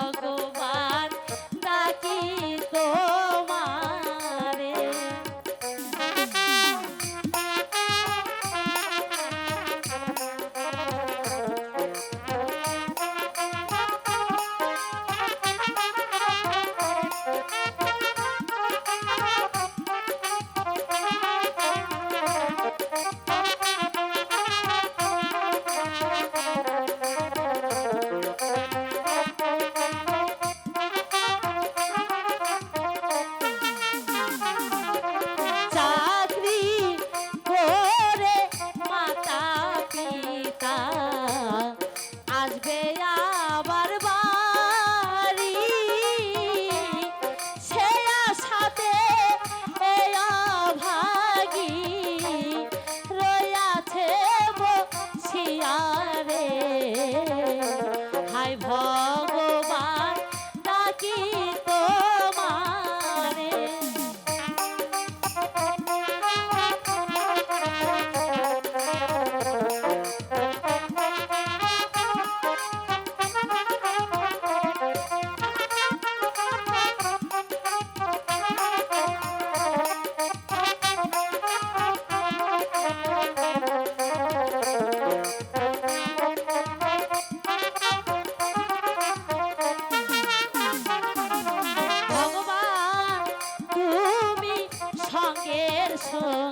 গো আবার বাড়ি সে আশাতে ভাগি রয়াছে বসিয়া রে হাই ভয়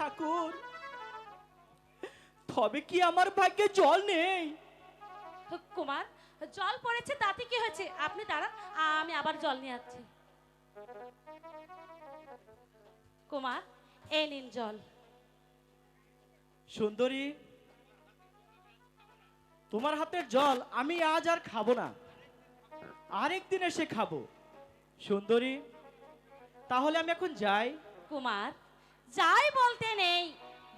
ঠাকুর। তবে কি আমার ভাগ্যে জল নেই? কুমার জল পড়েছে তাতে কি হয়েছে? আপনি দাঁড়ান আমি আবার জল নিয়ে আসছি। কুমার এই নিন জল। সুন্দরী তোমার হাতের জল আমি আজ আর খাব না। আরেকদিন এসে খাব। সুন্দরী তাহলে আমি এখন যাই। কুমার যাই বলতে নেই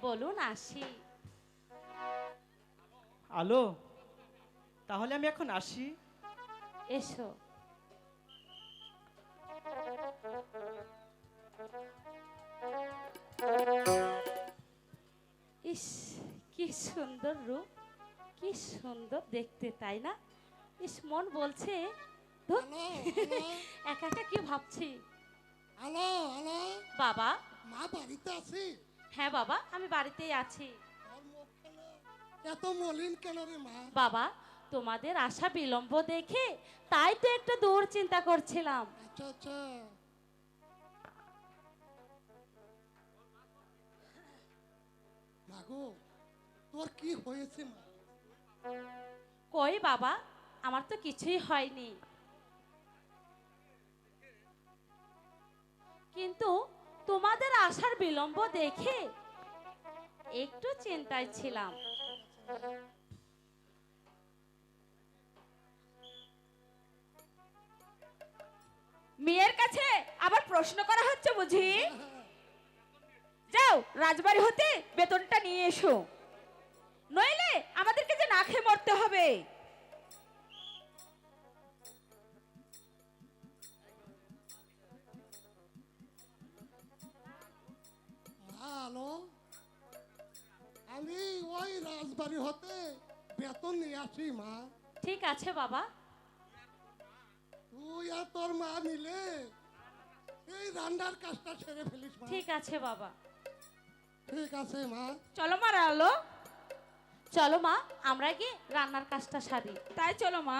বলুন আসি। আলো তাহলে আমি এখন আসি। এসো। ইস কি সুন্দর রূপ কি সুন্দর দেখতে তাই না? ইস মন বলছে একা একা কি ভাবছি? বাবা মা বাড়িতে আছি? হ্যাঁ বাবা আমি বাড়িতেই আছি। এত মলিন কেন রে মা? বাবা তোমাদের আশা বিলম্ব দেখে তাই তো একটু দূর চিন্তা করছিলাম। আচ্ছা আচ্ছা। মাগো তোর কি হয়েছে মা? কই বাবা আমার তো কিছুই হয়নি। আসার বিলম্ব দেখে একটু চিন্তায় ছিলাম। মেয়ের কাছে আবার প্রশ্ন করা হচ্ছে বুঝি? যাও, রাজবাড়ি হতে বেতনটা নিয়ে এসো। নইলে আমাদেরকে যে না খেয়ে মরতে হবে। আমি ওই রাজবাড়ি হতে বেতন নিয়ে আসি মা। ঠিক আছে বাবা। তুই আর তোর মা মিলে এই রান্নার কাজটা সেরে ফেলিস মা। ঠিক আছে বাবা। ঠিক আছে মা। চলো মা আলো চলো মা আমরা কি রান্নার কাজটা সারি। তাই চলো মা।